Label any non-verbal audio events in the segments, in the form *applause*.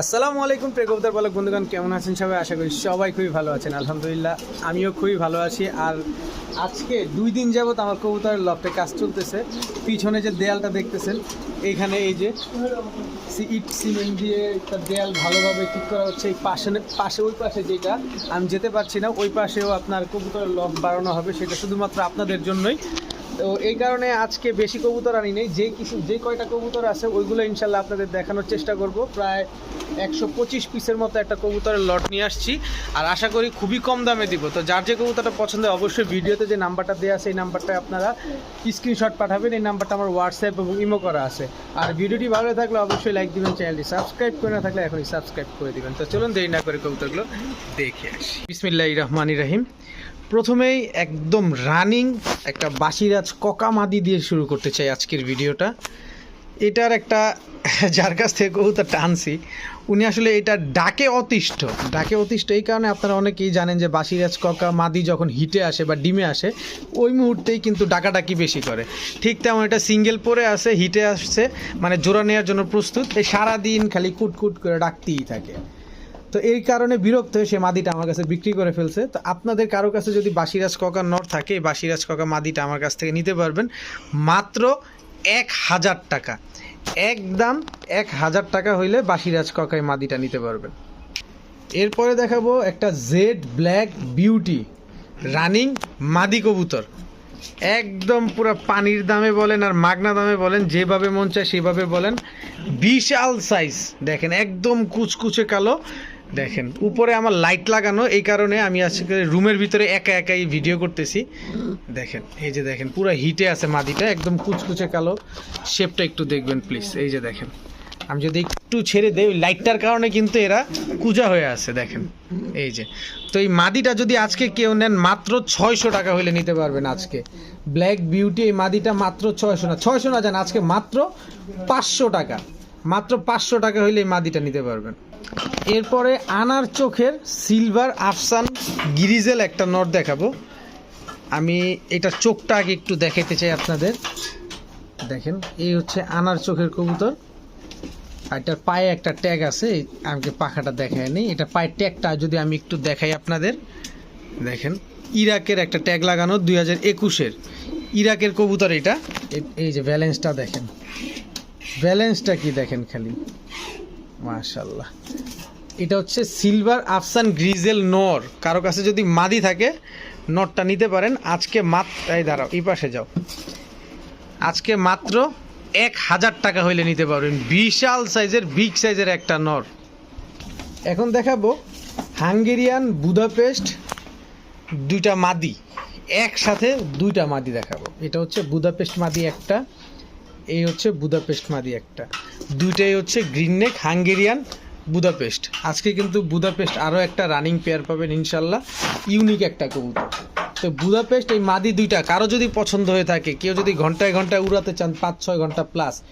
আসসালামু আলাইকুম প্রেকবদার পালক। বন্ধুগণ, কেমন আছেন সবাই? আশা করি সবাই খুবই ভালো আছেন। আলহামদুলিল্লাহ, আমিও খুবই ভালো আছি। আর আজকে দুই দিন যাবত আমার কবুতরের লফটে কাজ চলতেছে। পিছনে যে দেয়ালটা দেখতেছেন এইখানে এই যে ইট সিমেন্ট দিয়ে একটা দেয়াল ভালোভাবে ঠিক করা হচ্ছে। এই পাশে পাশে, ওই পাশে যেটা, আমি যেতে পারছি না, ওই পাশেও আপনার কবুতরের লফ বাড়ানো হবে। সেটা শুধুমাত্র আপনাদের জন্যই। তো এই কারণে আজকে বেশি কবুতর আনি নেই। যে কিছু, যে কয়টা কবুতর আছে, ওইগুলো ইনশাল্লাহ আপনাদের দেখানোর চেষ্টা করব। প্রায় একশো পঁচিশ পিসের মতো একটা কবুতরের লট নিয়ে আসছি। আর আশা করি খুবই কম দামে দিব। তো যার যে কবুতরটা পছন্দ হয়, অবশ্যই ভিডিওতে যে নাম্বারটা দেওয়া আছে, এই নাম্বারটা আপনারা স্ক্রিনশট পাঠাবেন। এই নাম্বারটা আমার হোয়াটসঅ্যাপ এবং ইমো করা আছে। আর ভিডিওটি ভালো থাকলে অবশ্যই লাইক দিবেন চ্যানেলটি সাবস্ক্রাইব করে না থাকলে এখনই সাবস্ক্রাইব করে দিবেন। তো চলুন দেরি না করে কবুতরগুলো দেখে আসি। বিসমিল্লাহ রহমান রাহিম। প্রথমেই একদম রানিং একটা বাসিরাজ ককামাদি দিয়ে শুরু করতে চাই আজকের ভিডিওটা। এটার একটা, যার কাছ থেকে কবুতর টানছি উনি আসলে এটা ডাকে অতিষ্ঠ। ডাকে অতিষ্ঠ এই কারণে আপনারা অনেকেই জানেন যে বাসিরাজ ককা মাদি যখন হিটে আসে বা ডিমে আসে, ওই মুহূর্তেই কিন্তু ডাকাডাকি বেশি করে। ঠিক তেমন এটা সিঙ্গেল পরে আসে, হিটে আসছে মানে জোড়া নেওয়ার জন্য প্রস্তুত, এই সারাদিন খালি কুটকুট করে ডাকতেই থাকে। তো এই কারণে বিরক্ত হয়ে সে মাদিটা আমার কাছে বিক্রি করে ফেলছে। তো আপনাদের কারও কাছে যদি বাসিরাজ ককা নর থাকে, এই বাসিরাজ ককা মাদিটা আমার কাছ থেকে নিতে পারবেন। মাত্র এক হাজার টাকা। একদম এক হাজার টাকা হইলে বাসিরাজ ককাই মাদিটা নিতে পারবেন। এরপরে দেখাবো একটা জেড ব্ল্যাক বিউটি রানিং মাদি কবুতর। একদম পুরো পানির দামে বলেন আর মাগনা দামে বলেন, যেভাবে মন চায় সেভাবে বলেন। বিশাল সাইজ দেখেন, একদম কুচকুচে কালো। দেখেন, উপরে আমার লাইট লাগানো, এই কারণে আমি আজকে রুমের ভিতরে একা একাই ভিডিও করতেছি। দেখেন, এই যে দেখেন, পুরো হিটে আছে মাদিটা একদম কুচকুচে কালো। শেপটা একটু দেখবেন প্লিজ এই যে দেখেন, আমি যদি একটু ছেড়ে দেই, ওই লাইটটার কারণে কিন্তু এরা কুজা হয়ে আছে, দেখেন। এই যে, তো এই মাদিটা যদি আজকে কেউ নেন, মাত্র ছয়শো টাকা হলে নিতে পারবেন আজকে। ব্ল্যাক বিউটি এই মাদিটা মাত্র ছয়শো না ছয়শো না জান, আজকে মাত্র পাঁচশো টাকা। মাত্র পাঁচশো টাকা হইলে এই মাদিটা নিতে পারবেন। এরপরে আনার চোখের সিলভার আফসান গিরিজেল একটা নট দেখাবো। আমি এটা চোখটা আগে একটু দেখাইতে চাই আপনাদের। দেখেন, এই হচ্ছে আনার চোখের কবুতর। আর এটার পায়ে একটা ট্যাগ আছে, আমাকে পাখাটা দেখায় নেই। এটা পায়ের ট্যাগটা যদি আমি একটু দেখাই আপনাদের। দেখেন, ইরাকের একটা ট্যাগ লাগানো দুই হাজার একুশের। ইরাকের কবুতর এটা। এই যে ব্যালেন্সটা দেখেন। ব্যালেন্সটা কি দেখেন খালি? মাশাল্লাহ এটা হচ্ছে সিলভার আফসান গ্রিজেল নর। কারও কাছে যদি মাদি থাকে নটটা নিতে পারেন। আজকে মাত্র এই দাঁড়াও, এই পাশে যাও। আজকে মাত্র এক হাজার টাকা হইলে নিতে পারবেন। বিশাল সাইজের, বিগ সাইজের একটা নর। এখন দেখাবো হাঙ্গেরিয়ান বুদাপেস্ট দুইটা মাদি। একসাথে দুইটা মাদি দেখাবো। এটা হচ্ছে বুদাপেস্ট মাদি একটা। এই হচ্ছে বুদাপেস্ট মাদি একটা। দুইটাই হচ্ছে গ্রিন নেক, হাঙ্গেরিয়ান, বুদাপেস্ট। আজকে কিন্তু বুদাপেস্ট আরও একটা রানিং পেয়ার পাবেন ইনশাল্লাহ। ইউনিক একটা কবুতর। তো বুদাপেস্ট, এই মাদি দুইটা কারও যদি পছন্দ হয়ে থাকে, কেউ যদি ঘন্টায় ঘন্টায় উড়াতে চান, পাঁচ, ছয় ঘণ্টা প্লাস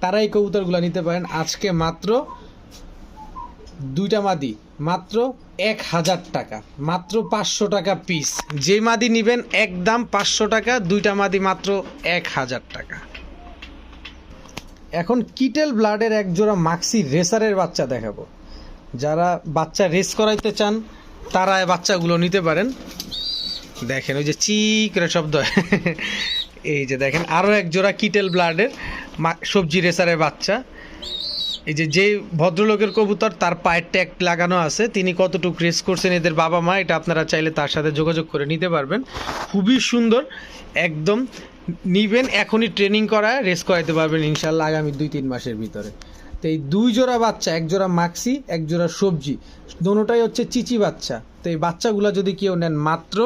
তারা এই কবুতরগুলো নিতে পারেন। আজকে মাত্র দুইটা মাদি, মাত্র এক হাজার টাকা, মাত্র পাঁচশো টাকা পিস যে মাদি নিবেন, একদম পাঁচশো টাকা, দুইটা মাদি মাত্র এক হাজার টাকা। এখন কিটেল ব্লাডের এক জোড়া মাক্সি রেসারের বাচ্চা দেখাবো। যারা বাচ্চা রেস করাইতে চান, তারা বাচ্চাগুলো নিতে পারেন। দেখেন, ওই যে চিকরে শব্দ। *laughs* এই যে দেখেন আরও এক জোড়া কিটেল ব্লাডের সবজি রেসারের বাচ্চা। এই যে যে ভদ্রলোকের কবুতর, তার পায়ের ট্যাগ লাগানো আছে। তিনি কতটুকু রেস করছেন এদের বাবা মা এটা আপনারা চাইলে তার সাথে যোগাযোগ করে নিতে পারবেন। খুবই সুন্দর, একদম নিবেন, এখনই ট্রেনিং করায় রেস করাইতে পারবেন ইনশাল্লাহ আগামী দুই, তিন মাসের ভিতরে। তো এই দুই জোড়া বাচ্চা, এক জোড়া মাক্সি, এক জোড়া সবজি, দোনোটাই হচ্ছে চিচি বাচ্চা। তো এই বাচ্চাগুলো যদি কেউ নেন মাত্র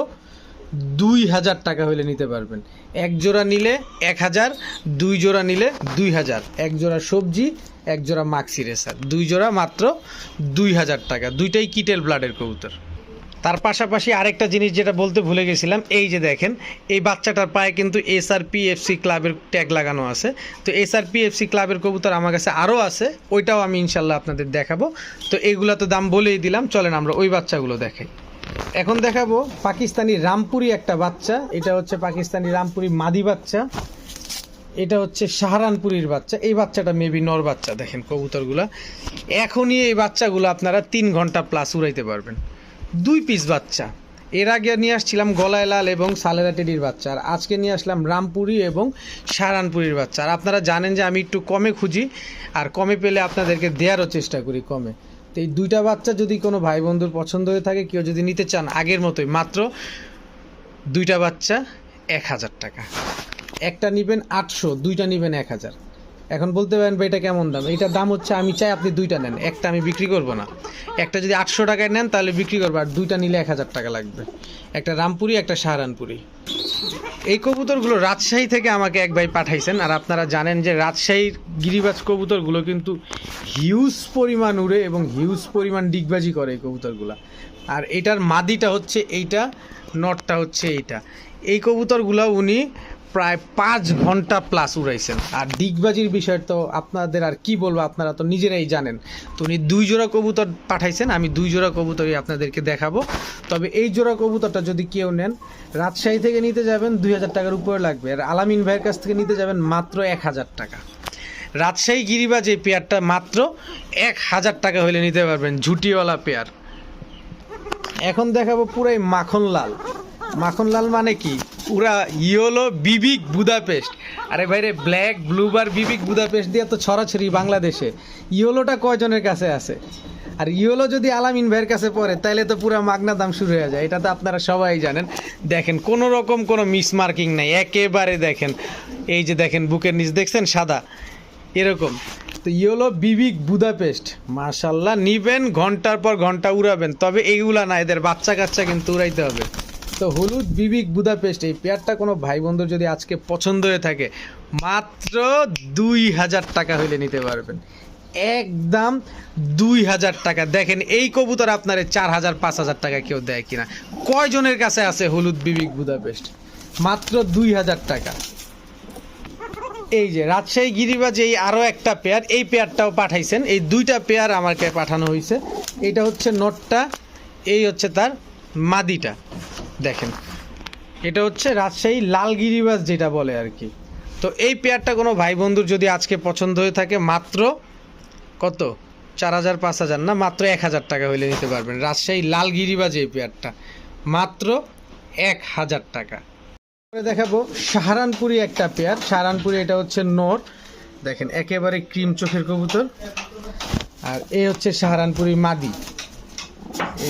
দুই হাজার টাকা হলে নিতে পারবেন। এক জোড়া নিলে এক হাজার, দুই জোড়া নিলে দুই হাজার। এক জোড়া সবজি, এক জোড়া মাক্সি রেসার দুই জোড়া মাত্র দুই হাজার টাকা। দুইটাই কিটেল ব্লাডের কবুতর। তার পাশাপাশি আরেকটা জিনিস যেটা বলতে ভুলে গেছিলাম, এই যে দেখেন, এই বাচ্চাটার পায়ে কিন্তু এসআরপি এফসি ক্লাবের ট্যাগ লাগানো আছে। তো এসআরপি এফসি ক্লাবের কবুতর আমার কাছে আরও আছে, ওইটাও আমি ইনশাল্লাহ আপনাদের দেখাবো। তো এইগুলো তো দাম বলেই দিলাম, চলেন আমরা ওই বাচ্চাগুলো দেখাই। এখন দেখাবো পাকিস্তানি রামপুরি একটা বাচ্চা, এটা হচ্ছে পাকিস্তানি রামপুরি মাদি বাচ্চা, এটা হচ্ছে সাহারানপুরীর বাচ্চা, এই বাচ্চাটা মেবি নর বাচ্চা, দেখেন কবুতরগুলা। এখনই এই বাচ্চাগুলো আপনারা তিন ঘণ্টা প্লাস উড়াইতে পারবেন। দুই পিস বাচ্চা। এর আগে নিয়ে আসছিলাম গলায় লাল এবং সালেরা টেডির বাচ্চা। আর আজকে নিয়ে আসলাম রামপুরি এবং সারানপুরির বাচ্চা। আর আপনারা জানেন যে আমি একটু কমে খুঁজি, আর কমে পেলে আপনাদেরকে দেওয়ারও চেষ্টা করি কমে। তো এই দুইটা বাচ্চা যদি কোনো ভাই বন্ধুর পছন্দ হয়ে থাকে, কেউ যদি নিতে চান, আগের মতোই মাত্র দুইটা বাচ্চা এক হাজার টাকা। একটা নিবেন আটশো, দুইটা নিবেন এক হাজার। এখন বলতে পারেন ভাই, এটা কেমন দাম? এইটার দাম হচ্ছে, আমি চাই আপনি দুইটা নেন। একটা আমি বিক্রি করব না। একটা যদি আটশো টাকায় নেন, তাহলে বিক্রি করব। আর দুইটা নিলে এক হাজার টাকা লাগবে। একটা রামপুরি, একটা সাহারানপুরি। এই কবুতরগুলো রাজশাহী থেকে আমাকে এক ভাই পাঠাইছেন, আর আপনারা জানেন যে রাজশাহীর গিরিবাজ কবুতরগুলো কিন্তু হিউজ পরিমাণ উড়ে এবং হিউজ পরিমাণ ডিগবাজি করে এই কবুতরগুলো। আর এটার মাদিটা হচ্ছে এইটা, নটটা হচ্ছে এইটা। এই কবুতরগুলো উনি প্রায় পাঁচ ঘণ্টা প্লাস উড়াইছেন। আর ডিগবাজির বিষয় তো আপনাদের আর কি বলব, আপনারা তো নিজেরাই জানেন। তো উনি দুই জোড়া কবুতর পাঠাইছেন, আমি দুই জোড়া কবুতরই আপনাদেরকে দেখাবো। তবে এই জোড়া কবুতরটা যদি কেউ নেন, রাজশাহী থেকে নিতে যাবেন দুই হাজার টাকার উপরে লাগবে। আর আলামিন ভাইয়ের কাছ থেকে নিতে যাবেন মাত্র এক হাজার টাকা। রাজশাহী গিরিবাজ এই পেয়ারটা মাত্র এক হাজার টাকা হলে নিতে পারবেন ঝুটিওয়ালা পেয়ার। এখন দেখাবো পুরাই মাখন লাল। মাখন লাল মানে কি? পুরা ইয়োলো বিবিক বুদাপেস্ট। আরে ভাইরে, ব্ল্যাক ব্লুবার বিবিক বুদাপেস্ট দিয়ে তো ছড়াছড়ি বাংলাদেশে। ইয়োলোটা কয়জনের কাছে আছে? আর ইয়োলো যদি আলামিন ভাইয়ের কাছে পড়ে তাহলে তো পুরো মাগনা দাম শুরু হয়ে যায়। এটা তো আপনারা সবাই জানেন। দেখেন, কোনো রকম কোনো মিস মার্কিং নাই। একেবারে দেখেন, এই যে দেখেন, বুকের নিচ দেখছেন, সাদা। এরকম। তো ইয়োলো বিবিক বুদাপেস্ট মার্শাল্লাহ নিবেন, ঘণ্টার পর ঘণ্টা উড়াবেন। তবে এইগুলা না, এদের বাচ্চা কাচ্চা কিন্তু উড়াইতে হবে। তো হলুদ বিবিক বুদাপেস্ট, এই পেয়ারটা কোনো ভাই বন্ধুর যদি আজকে পছন্দ হয়ে থাকে, মাত্র দুই হাজার টাকা হইলে নিতে পারবেন। একদম দুই হাজার টাকা। দেখেন, এই কবুতর আপনার চার হাজার, পাঁচ হাজার টাকা কেউ দেয় কিনা। কয়জনের কাছে আছে হলুদ বিবিক বুদাপেস্ট? মাত্র দুই হাজার টাকা। এই যে, রাজশাহী গিরিবাজ, এই আরও একটা পেয়ার। এই পেয়ারটাও পাঠাইছেন। এই দুইটা পেয়ার আমাকে পাঠানো হয়েছে এটা হচ্ছে নটটা, এই হচ্ছে তার মাদিটা। দেখেন। এটা হচ্ছে রাজশাহী লাল গিরিবাজ যেটা বলে আর কি। তো এই পেয়ারটা কোনো ভাই বন্ধুর যদি আজকে পছন্দ হয়ে থাকে, মাত্র কত? চার হাজার, পাঁচ হাজার না? মাত্র এক হাজার টাকা হইলে নিতে পারবেন। রাজশাহী লাল গিরিবাজ এই পেয়ারটা। মাত্র এক হাজার টাকা। দেখাবো সাহারানপুরি একটা পেয়ার। সাহারানপুরি এটা হচ্ছে নর। দেখেন, একেবারে ক্রিম চোখের কবুতর। আর এ হচ্ছে সাহারানপুরি মাদি।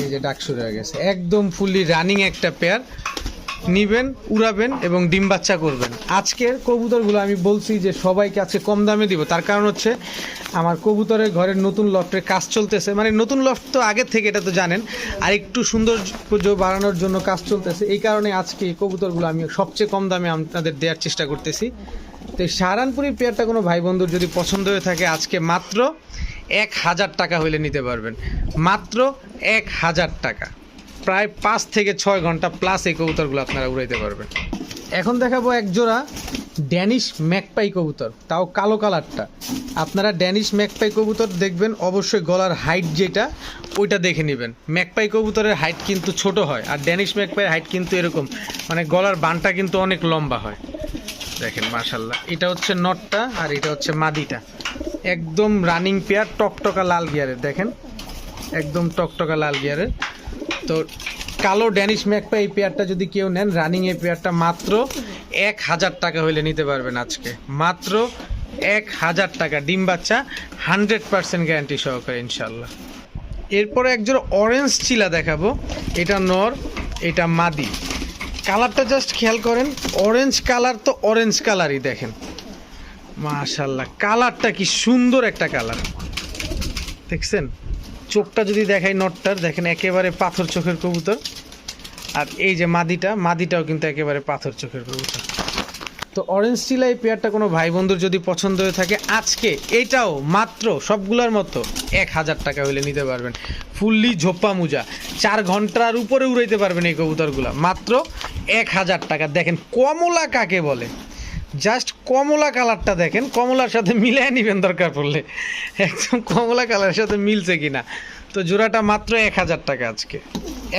এই যে ডাক শুরু হয়ে গেছে। একদম ফুললি রানিং একটা পেয়ার নিবেন, উড়াবেন এবং ডিম বাচ্চা করবেন। আজকের কবুতরগুলো আমি বলছি যে সবাইকে আজকে কম দামে দিব। তার কারণ হচ্ছে আমার কবুতরের ঘরের নতুন লফটের কাজ চলতেছে। মানে নতুন লফট তো আগে থেকে, এটা তো জানেন। আর একটু সৌন্দর্য বাড়ানোর জন্য কাজ চলতেছে। এই কারণে আজকে কবুতরগুলো আমি সবচেয়ে কম দামে আপনাদের দেওয়ার চেষ্টা করতেছি। তো এই সাহারানপুরি পেয়ারটা কোনো ভাই বন্ধুর যদি পছন্দ হয়ে থাকে, আজকে মাত্র এক হাজার টাকা হইলে নিতে পারবেন। মাত্র এক হাজার টাকা। প্রায় পাঁচ থেকে ছয় ঘণ্টা প্লাস এই কবুতরগুলো আপনারা উড়াইতে পারবেন। এখন দেখাবো এক জোড়া ড্যানিশ ম্যাকপাই কবুতর, তাও কালো কালারটা। আপনারা ড্যানিশ ম্যাকপাই কবুতর দেখবেন, অবশ্যই গলার হাইট যেটা, ওইটা দেখে নেবেন। ম্যাকপাই কবুতরের হাইট কিন্তু ছোট হয়, আর ড্যানিশ ম্যাকপাইয়ের হাইট কিন্তু এরকম। মানে গলার বানটা কিন্তু অনেক লম্বা হয়। দেখেন মাশাল্লাহ এটা হচ্ছে নটটা, আর এটা হচ্ছে মাদিটা। একদম রানিং পেয়ার টকটকা লাল গিয়ারের দেখেন? একদম টকটকা লাল গিয়ারের তো কালো ড্যানিশ ম্যাকপা এই পেয়ারটা যদি কেউ নেন রানিং এই পেয়ারটা মাত্র এক হাজার টাকা হইলে নিতে পারবেন আজকে। মাত্র এক হাজার টাকা, ডিম বাচ্চা হান্ড্রেড পার্সেন্ট গ্যারান্টি সহকারে ইনশাল্লাহ এরপরে একজোড়া অরেঞ্জ চিলা দেখাবো। এটা নর, এটা মাদি। কালারটা জাস্ট খেয়াল করেন অরেঞ্জ কালার তো অরেঞ্জ কালারই, দেখেন। মাশাল্লাহ, কালারটা কি সুন্দর একটা কালার। দেখছেন? চোখটা যদি দেখাই নটটার, দেখেন একেবারে পাথর চোখের কবুতর। আর এই যে মাদিটা, মাদিটাও কিন্তু একেবারে পাথর চোখের কবুতর। তো অরেঞ্জ চিলা এই পেয়ারটা কোনো ভাই বন্ধুর যদি পছন্দ হয়ে থাকে, আজকে এটাও মাত্র সবগুলোর মতো এক হাজার টাকা হইলে নিতে পারবেন। ফুললি ঝোপ্পা মুজা। চার ঘণ্টার উপরে উড়াইতে পারবেন এই কবুতরগুলো। মাত্র এক হাজার টাকা। দেখেন কমলা কাকে বলে? জাস্ট কমলা কালারটা দেখেন, কমলার সাথে মিলিয়ে নেবেন দরকার পড়লে। একদম কমলা কালারের সাথে মিলছে কিনা। তো জোড়াটা মাত্র এক হাজার টাকা আজকে।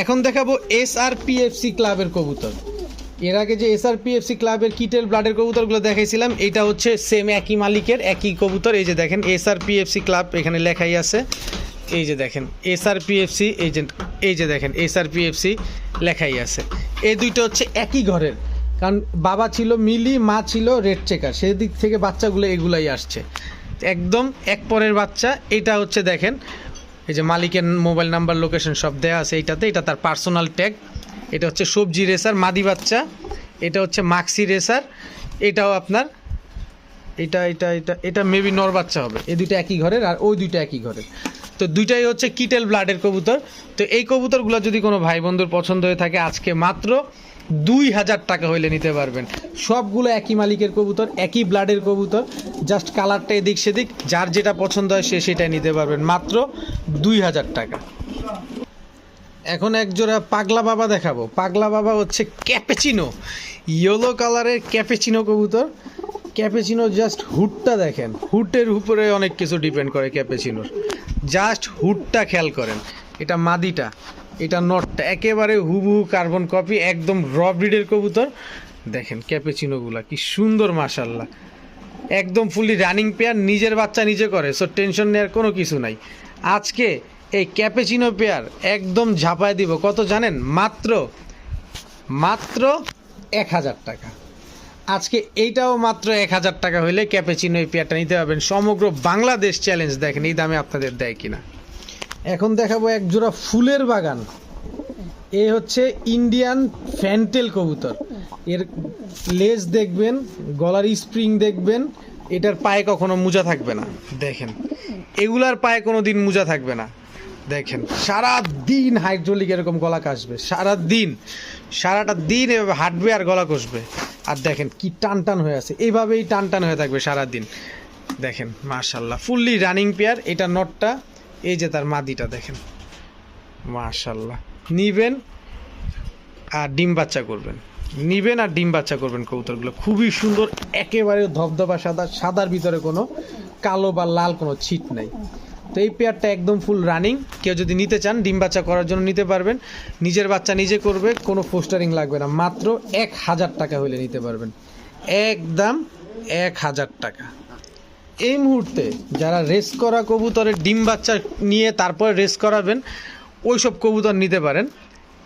এখন দেখাবো এস আর পিএফসি ক্লাবের কবুতর। এর আগে যে এসআরপিএফসি ক্লাবের কিটেল ব্লাডের কবুতরগুলো দেখাইছিলাম, এটা হচ্ছে সেম একই মালিকের, একই কবুতর। এই যে দেখেন এসআরপিএফসি ক্লাব এখানে লেখাই আছে। এই যে দেখেন এসআরপিএফসি এজেন্ট এই যে দেখেন এসআরপিএফসি লেখাই আছে। এই দুইটা হচ্ছে একই ঘরের। কারণ বাবা ছিল মিলি, মা ছিল রেড চেকার। সেদিক থেকে বাচ্চাগুলো এগুলাই আসছে। একদম এক পরের বাচ্চা, এটা হচ্ছে দেখেন, এই যে মালিকের মোবাইল নাম্বার, লোকেশন সব দেওয়া আছে এইটাতে, এটা তার পার্সোনাল ট্যাগ। এটা হচ্ছে সবজি রেসার, মাদি বাচ্চা। এটা হচ্ছে মাক্সি রেসার। এটাও আপনার, এটা এটা এটা এটা মেবি নর বাচ্চা হবে। এই দুইটা একই ঘরের আর ওই দুইটা একই ঘরের। তো দুইটাই হচ্ছে কিটেল ব্লাডের কবুতর। তো এই কবুতরগুলো যদি কোনো ভাই বন্ধুর পছন্দ হয়ে থাকে, আজকে মাত্র দুই হাজার টাকা হইলে নিতে পারবেন। সবগুলো একই মালিকের কবুতর, একই ব্লাডের কবুতর জাস্ট কালারটা এদিক সেদিক, যার যেটা পছন্দ হয় সে সেটাই নিতে পারবেন। মাত্র দুই হাজার টাকা। এখন একজোড়া পাগলা বাবা দেখাবো। পাগলা বাবা হচ্ছে ক্যাপেচিনো। ইয়েলো কালারের ক্যাপেচিনো কবুতর। ক্যাপেচিনো জাস্ট হুডটা দেখেন। হুটের উপরে অনেক কিছু ডিপেন্ড করে ক্যাপেচিনোর। জাস্ট হুডটা খেয়াল করেন। এটা মাদিটা। এটা নটটা, একেবারে হুবহু কার্বন কপি একদম র ব্রিডের কবুতর। দেখেন ক্যাপেচিনোগুলা, কি সুন্দর মাশাল্লাহ একদম ফুলি রানিং পেয়ার নিজের বাচ্চা নিজে করে সো টেনশন নেওয়ার কোনো কিছু নাই। আজকে এই ক্যাপেচিনো পেয়ার একদম ঝাঁপায় দিব, কত জানেন? মাত্র মাত্র এক হাজার টাকা। আজকে এইটাও মাত্র এক হাজার টাকা হইলে ক্যাপেচিনো এই পেয়ারটা নিতে পারবেন। সমগ্র বাংলাদেশ চ্যালেঞ্জ দেখেন, এই দামে আপনাদের দেয় কিনা। এখন দেখাবো এক জোড়া ফুলের বাগান। এ হচ্ছে ইন্ডিয়ান ফ্যান্টেল কবুতর। এর লেজ দেখবেন, গলার স্প্রিং দেখবেন, এটার পায়ে কখনো মোজা থাকবে না। দেখেন, এগুলার পায়ে কোনো দিন মোজা থাকবে না। দেখেন সারা দিন হাইড্রোলিক এরকম গলা কাশবে সারা দিন সারাটা দিন এভাবে হাঁটবে আর গলা কষবে। আর দেখেন, কি টান টান হয়ে আছে। এইভাবেই টান টান হয়ে থাকবে সারা দিন দেখেন মার্শাল্লাহ ফুললি রানিং পেয়ার এটা নটটা। এই যে তার মাদিটা দেখেন। মাশাল্লাহ নিবেন আর ডিম বাচ্চা করবেন। নিবেন আর ডিম বাচ্চা করবেন কবুতরগুলো। খুবই সুন্দর, একেবারে ধবধবা সাদা, সাদার ভিতরে কোনো কালো বা লাল কোনো ছিট নাই। তো এই পেয়ারটা একদম ফুল রানিং কেউ যদি নিতে চান, ডিম বাচ্চা করার জন্য নিতে পারবেন। নিজের বাচ্চা নিজে করবে, কোনো পোস্টারিং লাগবে না। মাত্র এক হাজার টাকা হলে নিতে পারবেন। একদম এক হাজার টাকা। এই মুহূর্তে যারা রেস করা কবুতরের ডিম বাচ্চা নিয়ে তারপরে রেস করাবেন ওই সব কবুতর নিতে পারেন।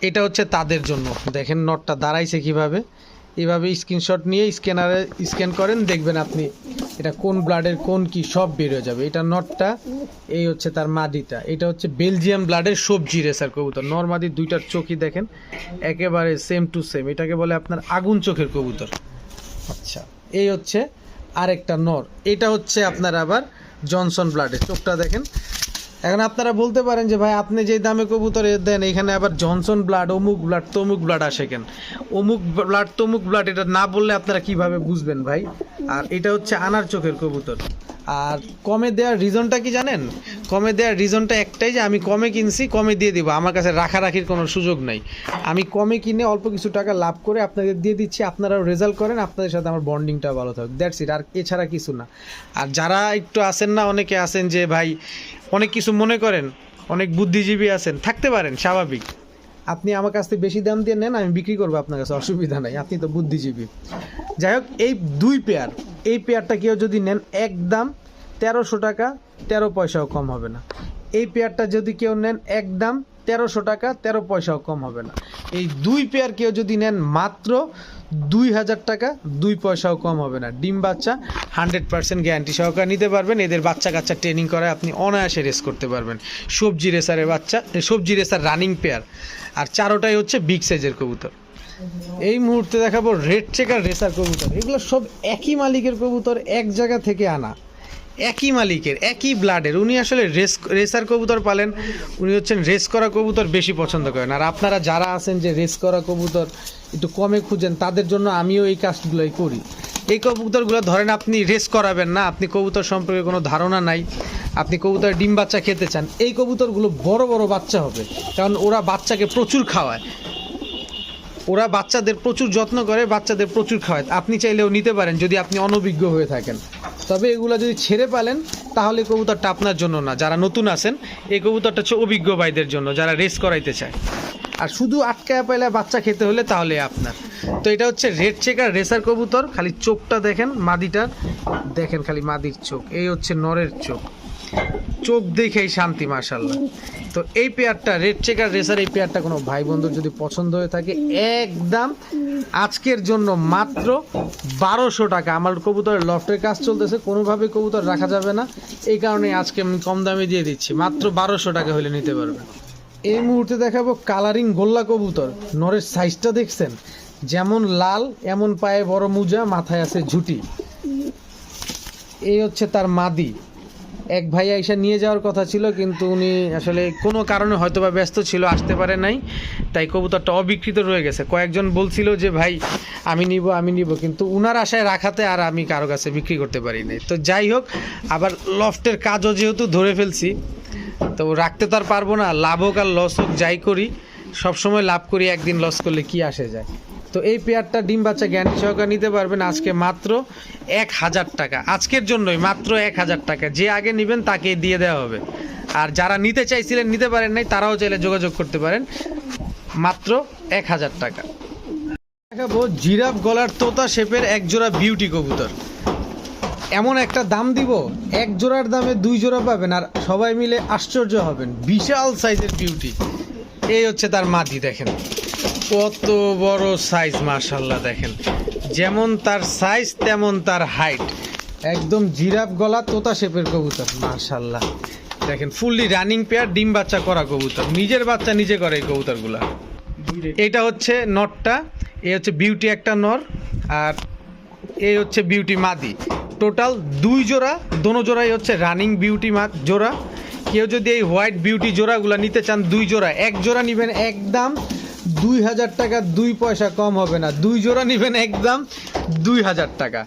এটা হচ্ছে তাদের জন্য। দেখেন নটটা দাঁড়াইছে কীভাবে। এভাবে স্ক্রিনশট নিয়ে স্ক্যানারে স্ক্যান করেন, দেখবেন আপনি এটা কোন ব্লাডের কোন কি, সব বের হয়ে যাবে। এটা নটটা এই হচ্ছে তার মাদিটা। এটা হচ্ছে বেলজিয়াম ব্লাডের সবজি রেসার কবুতর। নর্মাদি দুইটার চোখই দেখেন, একেবারে সেম টু সেম এটাকে বলে আপনার আগুন চোখের কবুতর। আচ্ছা এই হচ্ছে আরেকটা নর। এটা হচ্ছে আপনার আবার জনসন ব্লাডে। চোখটা দেখেন। এখন আপনারা বলতে পারেন যে, ভাই, আপনি যে দামে কবুতর দেন, এখানে আবার জনসন ব্লাড, অমুক ব্লাড, তমুক ব্লাড আসে কেন? অমুক ব্লাড, তমুক ব্লাড, এটা না বললে আপনারা কীভাবে বুঝবেন, ভাই? আর এটা হচ্ছে আনার চোখের কবুতর। আর কমে দেওয়ার রিজনটা কি জানেন? কমে দেওয়ার রিজনটা একটাই যে আমি কমে কিনছি, কমে দিয়ে দিব। আমার কাছে রাখারাখির কোনো সুযোগ নাই। আমি কমে কিনে অল্প কিছু টাকা লাভ করে আপনাদের দিয়ে দিচ্ছি, আপনারাও রেজাল্ট করেন, আপনাদের সাথে আমার বন্ডিংটা ভালো থাকুক। দ্যাটস ইট আর এছাড়া কিছু না। আর যারা একটু আসেন না, অনেকে আছেন যে, ভাই, অনেক কিছু মনে করেন, অনেক বুদ্ধিজীবী আছেন, থাকতে পারেন, স্বাভাবিক। আপনি আমার কাছ থেকে বেশি দাম দিয়ে নেন, আমি বিক্রি করব আপনার কাছে, অসুবিধা নাই। আপনি তো বুদ্ধিজীবী। যাই হোক, এই দুই পেয়ার এই পেয়ারটা কেউ যদি নেন একদম তেরোশো টাকা, তেরো পয়সাও কম হবে না। এই পেয়ারটা যদি কেউ নেন একদম তেরোশো টাকা, তেরো পয়সাও কম হবে না। এই দুই পেয়ার কেউ যদি নেন, মাত্র দুই হাজার টাকা, দুই পয়সাও কম হবে না। ডিম বাচ্চা হান্ড্রেড পার্সেন্ট গ্যারান্টি সহকারে নিতে পারবেন। এদের বাচ্চা কাচ্চা ট্রেনিং করায় আপনি অনায়াসে রেস করতে পারবেন। সবজি রেসারের বাচ্চা, সবজি রেসার রানিং পেয়ার আর চারোটাই হচ্ছে বিগ সাইজের কবুতর। এই মুহূর্তে দেখাবো রেড চেকার রেসার কবুতর। এগুলো সব একই মালিকের কবুতর, এক জায়গা থেকে আনা। একই মালিকের, একই ব্লাডের উনি আসলে রেস রেসার কবুতর পালেন। উনি হচ্ছেন রেস করা কবুতর বেশি পছন্দ করেন। আর আপনারা যারা আছেন যে রেস করা কবুতর একটু কমে খুঁজেন, তাদের জন্য আমিও এই কাজগুলোই করি। এই কবুতরগুলো ধরেন আপনি রেস করাবেন না, আপনি কবুতর সম্পর্কে কোনো ধারণা নাই, আপনি কবুতর ডিম বাচ্চা খেতে চান, এই কবুতরগুলো বড় বড় বাচ্চা হবে, কারণ ওরা বাচ্চাকে প্রচুর খাওয়ায়। ওরা বাচ্চাদের প্রচুর যত্ন করে, বাচ্চাদের প্রচুর খাওয়ায়। আপনি চাইলেও নিতে পারেন যদি আপনি অনভিজ্ঞ হয়ে থাকেন। তবে এগুলো যদি ছেড়ে পালেন, তাহলে কবুতরটা আপনার জন্য না। যারা নতুন আছেন, এই কবুতরটা হচ্ছে অভিজ্ঞ ভাইদের জন্য, যারা রেস করাইতে চায়। আর শুধু আটকায় পাইলে বাচ্চা খেতে হলে তাহলে আপনার। তো এটা হচ্ছে রেড চেকার রেসার কবুতর। খালি চোখটা দেখেন মাদিটার দেখেন খালি মাদির চোখ। এই হচ্ছে নরের চোখ। চোখ দেখেই শান্তি মার্শাল্লাহ তো এই পেয়ারটা, রেড চেকার রেসার এই পেয়ারটা কোনো ভাই বন্ধুর যদি পছন্দ হয়ে থাকে, একদম আজকের জন্য মাত্র বারোশো টাকা। আমার কবুতরের লফটের কাজ চলতেছে, কোনোভাবে কবুতর রাখা যাবে না। এই কারণে আজকে আমি কম দামে দিয়ে দিচ্ছি। মাত্র বারোশো টাকা হলে নিতে পারবেন। এই মুহূর্তে দেখাবো কালারিং গোল্লা কবুতর। নরের সাইজটা দেখছেন? যেমন লাল, এমন পায়ে বড় মুজা, মাথায় আছে ঝুটি। এই হচ্ছে তার মাদি। এক ভাই আইসা নিয়ে যাওয়ার কথা ছিল, কিন্তু উনি আসলে কোনো কারণে হয়তো বা ব্যস্ত ছিল, আসতে পারে নাই। তাই কবুতরটা অবিকৃত রয়ে গেছে। কয়েকজন বলছিল যে, ভাই, আমি নিব আমি নিব। কিন্তু উনার আশায় রাখাতে আর আমি কারও কাছে বিক্রি করতে পারি নাই। তো যাই হোক, আবার লফটের কাজও যেহেতু ধরে ফেলছি তো রাখতে তো আর পারব না, লাভ হোক আর লস হোক, যাই করি, সবসময় লাভ করি, একদিন লস করলে কি আসে যায়। তো এই পেয়ারটা ডিম বাচ্চা গ্যারান্টি সহকারে নিতে পারবেন আজকে মাত্র এক হাজার টাকা। আজকের জন্যই মাত্র এক হাজার টাকা। যে আগে নেবেন তাকে দিয়ে দেওয়া হবে। আর যারা নিতে চাইছিলেন, নিতে পারেন নাই, তারাও চাইলে যোগাযোগ করতে পারেন। মাত্র এক হাজার টাকা। দেখাবো জিরাফ গলার তোতা শেপের এক জোড়া বিউটি কবুতর। এমন একটা দাম দিব, এক জোড়ার দামে দুই জোড়া পাবেন আর সবাই মিলে আশ্চর্য হবেন। বিশাল সাইজের বিউটি এই হচ্ছে তার মাটি দেখেন। কত বড় সাইজ মার্শাল্লাহ দেখেন। যেমন তার সাইজ তেমন তার হাইট একদম জিরাফ গলা তোতা শেপের কবুতর মার্শাল্লাহ দেখেন ফুললি রানিং পেয়ার ডিম বাচ্চা করা কবুতর। নিজের বাচ্চা নিজে করে এই কবুতরগুলা। এটা হচ্ছে নটটা, এ হচ্ছে বিউটি একটা নর, আর এই হচ্ছে বিউটি মাদি। টোটাল দুই জোড়া, দোনো জোড়াই হচ্ছে রানিং বিউটি মা জোড়া। কেউ যদি এই হোয়াইট বিউটি জোড়াগুলো নিতে চান, দুই জোড়া, এক জোড়া নেবেন একদম দুই হাজার টাকা, দুই পয়সা কম হবে না। দুই জোড়া নেবেন একদম দুই হাজার টাকা।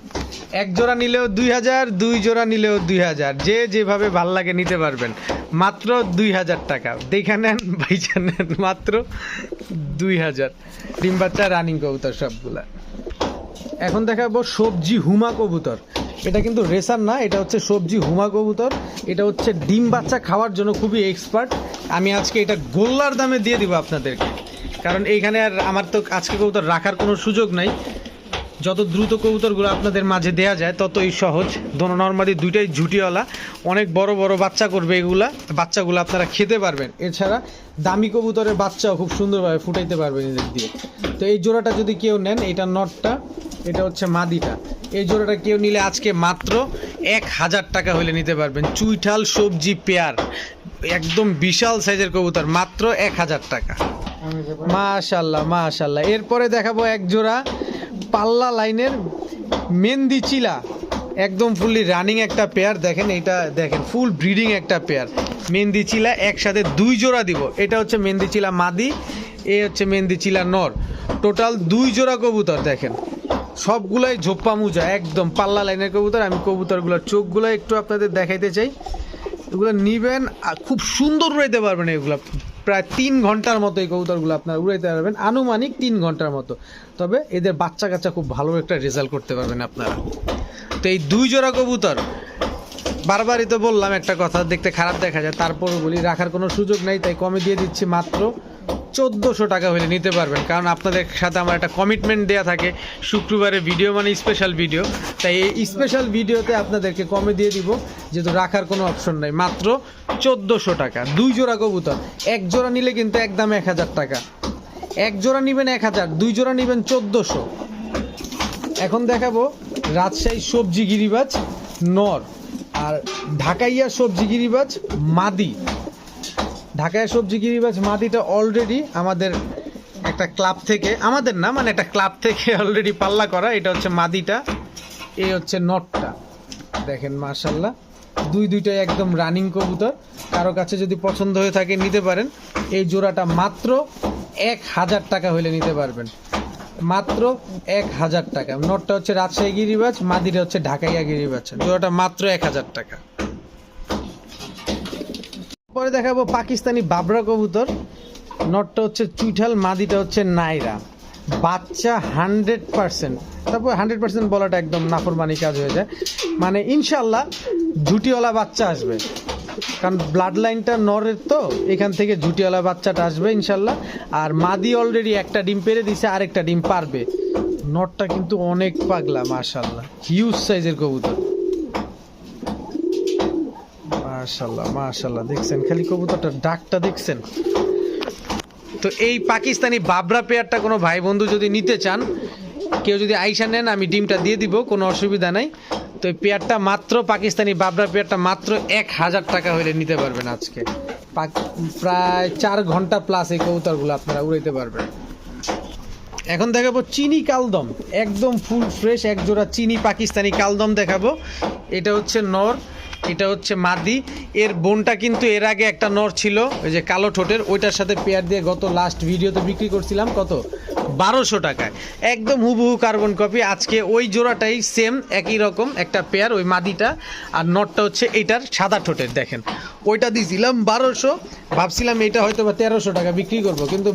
এক জোড়া নিলেও দুই হাজার, দুই জোড়া নিলেও দুই হাজার। যে যেভাবে ভালো লাগে নিতে পারবেন। মাত্র দুই হাজার টাকা। দেখে নেন ভাইজা নেন মাত্র দুই হাজার। ডিম বাচ্চা রানিং কবুতর সবগুলা। এখন দেখাবো সবজি হুমা কবুতর। এটা কিন্তু রেসার না, এটা হচ্ছে সবজি হুমা কবুতর। এটা হচ্ছে ডিম বাচ্চা খাওয়ার জন্য খুবই এক্সপার্ট আমি আজকে এটা গোল্লার দামে দিয়ে দিব আপনাদেরকে। কারণ এইখানে আর আমার তো আজকে কবুতর রাখার কোনো সুযোগ নাই। যত দ্রুত কবুতরগুলো আপনাদের মাঝে দেয়া যায়, ততই সহজ। দোনো নর্মালি দুইটাই ঝুটিওয়ালা। অনেক বড় বড় বাচ্চা করবে এগুলা, বাচ্চাগুলো আপনারা খেতে পারবেন। এছাড়া দামি কবুতরের বাচ্চাও খুব সুন্দরভাবে ফুটাইতে পারবেন এদের দিয়ে। তো এই জোড়াটা যদি কেউ নেন, এটা নটটা, এটা হচ্ছে মাদিটা। এই জোড়াটা কেউ নিলে আজকে মাত্র এক হাজার টাকা হলে নিতে পারবেন। চুইঠাল সবজি পেয়ার। একদম বিশাল সাইজের কবুতর, মাত্র এক হাজার টাকা। মাশাল্লাহ মাশাল্লাহ। এরপরে দেখাবো এক জোড়া পাল্লা লাইনের মেহেন্দি চিলা। একদম ফুললি রানিং একটা পেয়ার দেখেন এটা দেখেন ফুল ব্রিডিং একটা পেয়ার মেহেন্দি চিলা একসাথে দুই জোড়া দিব। এটা হচ্ছে মেহেন্দি চিলা মাদি, এ হচ্ছে মেহেন্দি চিলা নর। টোটাল দুই জোড়া কবুতর, দেখেন। সবগুলাই ঝোপ্পা মুজা, একদম পাল্লা লাইনের কবুতর। আমি কবুতরগুলোর চোখগুলো একটু আপনাদের দেখাইতে চাই। এগুলো নিবেন আর খুব সুন্দর রইতে পারবেন এগুলো। প্রায় তিন ঘণ্টার মতো এই কবুতরগুলো আপনারা উড়াইতে পারবেন। আনুমানিক তিন ঘণ্টার মতো। তবে এদের বাচ্চা কাচ্চা খুব ভালো একটা রেজাল্ট করতে পারবেন আপনারা। তো এই দুই জোড়া কবুতর, বারবারই তো বললাম একটা কথা, দেখতে খারাপ দেখা যায়, তারপরও বলি, রাখার কোনো সুযোগ নেই, তাই কমে দিয়ে দিচ্ছি মাত্র চোদ্দোশো টাকা হলে নিতে পারবেন। কারণ আপনাদের সাথে আমার একটা কমিটমেন্ট দেওয়া থাকে। শুক্রবারে ভিডিও মানে স্পেশাল ভিডিও তাই এই স্পেশাল ভিডিওতে আপনাদেরকে কমে দিয়ে দিব। যেহেতু রাখার কোনো অপশন নাই। মাত্র চোদ্দোশো টাকা। দুই জোড়া কবুতর। এক জোড়া নিলে কিন্তু একদম এক হাজার টাকা। এক জোড়া নেবেন এক হাজার, দুই জোড়া নেবেন চোদ্দোশো। এখন দেখাবো রাজশাহী সবজি গিরিবাজ, নর। আর ঢাকাইয়া সবজি গিরিবাজ, মাদি। ঢাকায় সবজি গিরিবাজ মাদিটা অলরেডি আমাদের একটা ক্লাব থেকে, আমাদের না মানে একটা ক্লাব থেকে অলরেডি পাল্লা করা, এটা হচ্ছে মাদিটা এই হচ্ছে নটটা দেখেন মার্শাল্লাহ দুই দুইটাই একদম রানিং কবুতর। কারও কাছে যদি পছন্দ হয়ে থাকে নিতে পারেন, এই জোড়াটা মাত্র এক হাজার টাকা হলে নিতে পারবেন। মাত্র এক হাজার টাকা। নটটা হচ্ছে রাজশাহী গিরিবাজ মাদিটা হচ্ছে ঢাকাইয়া গিরিবাজ। জোড়াটা মাত্র এক হাজার টাকা। পরে দেখাবো পাকিস্তানি বাবরা কবুতর। নটটা হচ্ছে চুইঠাল, মাদিটা হচ্ছে নাইরা। বাচ্চা হান্ড্রেড পার্সেন্ট। তারপর হান্ড্রেড পার্সেন্ট বলাটা একদম নাফরমানি কাজ হয়ে যায়। মানে ইনশাল্লাহ ঝুটিওয়ালা বাচ্চা আসবে। কারণ ব্লাড লাইনটা নরের তো, এখান থেকে ঝুটিওয়ালা বাচ্চাটা আসবে ইনশাল্লাহ আর মাদি অলরেডি একটা ডিম পেরে দিছে, আরেকটা ডিম পারবে। নটটা কিন্তু অনেক পাগলা মাশাল্লাহ হিউজ সাইজের কবুতর। মাশাল্লাহ মাশাল্লাহ দেখছেন, খালি কবুতরটার ডাকটা দেখছেন। তো এই পাকিস্তানি বাবরা পেয়ারটা কোনো ভাই বন্ধু যদি নিতে চান, কেউ যদি আইসা নেন, আমি ডিমটা দিয়ে দিব, কোনো অসুবিধা নাই। তো এই পেয়ারটা মাত্র, পাকিস্তানি বাবরা পেয়ারটা মাত্র এক হাজার টাকা হলে নিতে পারবেন আজকে। প্রায় চার ঘণ্টা প্লাস এই কবুতরগুলো আপনারা উড়াইতে পারবেন। এখন দেখাবো চিনি কালদম। একদম ফুল ফ্রেশ এক জোড়া চিনি পাকিস্তানি কালদম দেখাবো। এটা হচ্ছে নর। এটা হচ্ছে মাদি। এর বোনটা কিন্তু এর আগে একটা নর ছিল, ওই যে কালো ঠোঁটের, ওইটার সাথে পেয়ার দিয়ে গত লাস্ট ভিডিওতে বিক্রি করছিলাম, কত? বারোশো টাকায়। একদম হুবহু কার্বন কপি আজকে ওই জোড়াটাই সেম একই রকম একটা পেয়ার ওই মাদিটা। আর নটটা হচ্ছে এটার সাদা ঠোঁটের, দেখেন। ওইটা দিয়েছিলাম বারোশো। ভাবছিলাম এটা হয়তো বা তেরোশো টাকা বিক্রি করব, কিন্তু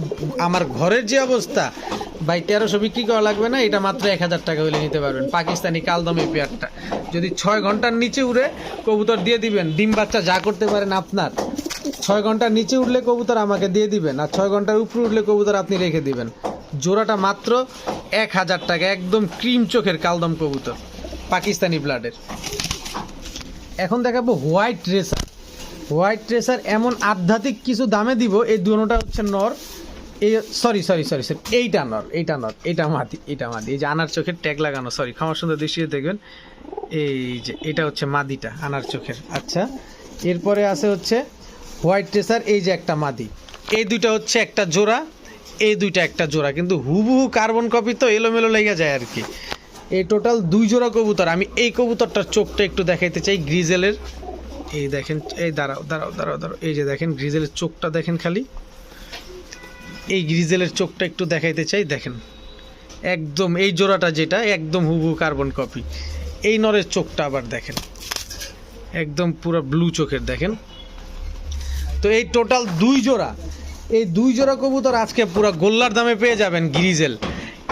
আমার ঘরের যে অবস্থা, ভাই, তেরোশো বিক্রি করা লাগবে না, এটা মাত্র এক হাজার টাকা হলে নিতে পারবেন। পাকিস্তানি কালদমে পেয়ারটা যদি ছয় ঘণ্টার নিচে উড়ে কবুতর দিয়ে দিবেন, ডিম বাচ্চা যা করতে পারেন আপনার, ছয় ঘণ্টার নিচে উঠলে কবুতর আমাকে দিয়ে দিবেন, আর ছয় ঘণ্টার উপরে উঠলে কবুতর আপনি রেখে দিবেন। জোড়াটা মাত্র এক হাজার টাকা, একদম ক্রিম চোখের কালদম কবুতর, পাকিস্তানি ব্লাডের এখন দেখাবো হোয়াইট রেসার হোয়াইট রেসার এমন আধ্যাত্মিক কিছু দামে দিব, এই দুটোটা হচ্ছে নর। এই সরি সরি সরি সরি এইটা নর এইটা নর, এইটা মাদি এইটা মাদি। এই যে আনার চোখের ট্যাগ লাগানো সরি ক্ষমা সুন্দর দৃষ্টিতে দেখবেন। এই যে, এটা হচ্ছে মাদিটা, আনার চোখের। আচ্ছা এরপরে আছে হচ্ছে হোয়াইট রেসার এই যে একটা মাদি। এই দুইটা হচ্ছে একটা জোড়া। এই দুইটা একটা জোড়া, কিন্তু হুবহু কার্বন কপি তো এলোমেলো লেগে যায় আর কি। এই টোটাল দুই জোড়া কবুতর, আমি এই কবুতরটার চোখটা একটু দেখাইতে চাই গ্রিজেলের। এই দেখেন, এই দাঁড়াও দাঁড়াও দাঁড়াও দাঁড়াও, এই যে দেখেন, গ্রিজেলের চোখটা দেখেন খালি। এই গ্রিজেলের চোখটা একটু দেখাইতে চাই, দেখেন। একদম এই জোড়াটা যেটা, একদম হুবহু কার্বন কপি এই নরের চোখটা আবার দেখেন। একদম পুরো ব্লু চোখের, দেখেন। তো এই টোটাল দুই জোড়া। এই দুই জোড়া কবুতর আজকে পুরো গোল্লার দামে পেয়ে যাবেন গ্রিজেল।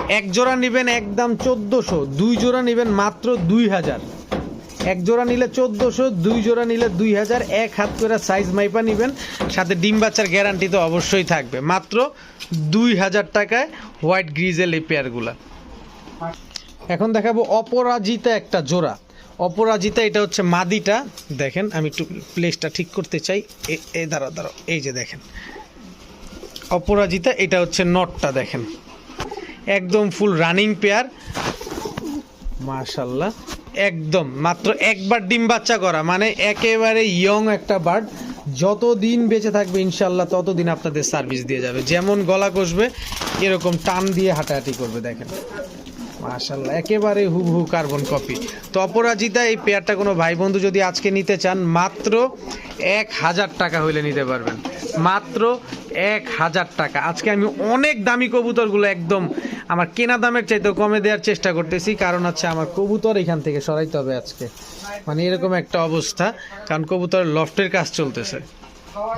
এক জোড়া নেবেন একদম চোদ্দোশো, দুই জোড়া নেবেন মাত্র দুই হাজার। এক জোড়া নিলে চোদ্দোশো, দুই জোড়া নিলে দুই হাজার, এক হাত করে সাইজ মাইপা নেবেন। সাথে ডিম বাচ্চার গ্যারান্টি তো অবশ্যই থাকবে। মাত্র দুই হাজার টাকায় হোয়াইট গ্রিজেল এই পেয়ারগুলা এখন দেখাবো অপরাজিতা একটা জোড়া। অপরাজিতা এটা হচ্ছে মাদিটা। দেখেন, আমি একটু প্লেসটা ঠিক করতে চাই। এ- দাঁড়াও দাঁড়াও, এই যে দেখেন। অপরাজিতা, এটা হচ্ছে নটটা, দেখেন। একদম ফুল রানিং পেয়ার মাশাল্লাহ একদম, মাত্র একবার ডিম বাচ্চা করা মানে একেবারে ইয়ং একটা বার্ড যতদিন বেঁচে থাকবে ইনশাল্লাহ ততদিন আপনাদের সার্ভিস দিয়ে যাবে। যেমন গলা কষবে, এরকম টান দিয়ে হাঁটাহাঁটি করবে, দেখেন। মাশাল্লাহ একেবারে হুবহু কার্বন কপি তো অপরাজিতা, এই পেয়ারটা কোনো ভাই বন্ধু যদি আজকে নিতে চান, মাত্র এক হাজার টাকা হইলে নিতে পারবেন। মাত্র এক হাজার টাকা। আজকে আমি অনেক দামি কবুতরগুলো একদম আমার কেনা দামের চাইতেও কমে দেওয়ার চেষ্টা করতেছি। কারণ হচ্ছে আমার কবুতর এখান থেকে সরাইতে হবে আজকে। মানে এরকম একটা অবস্থা, কারণ কবুতরের লফটের কাজ চলতেছে।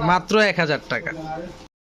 মাত্র এক হাজার টাকা।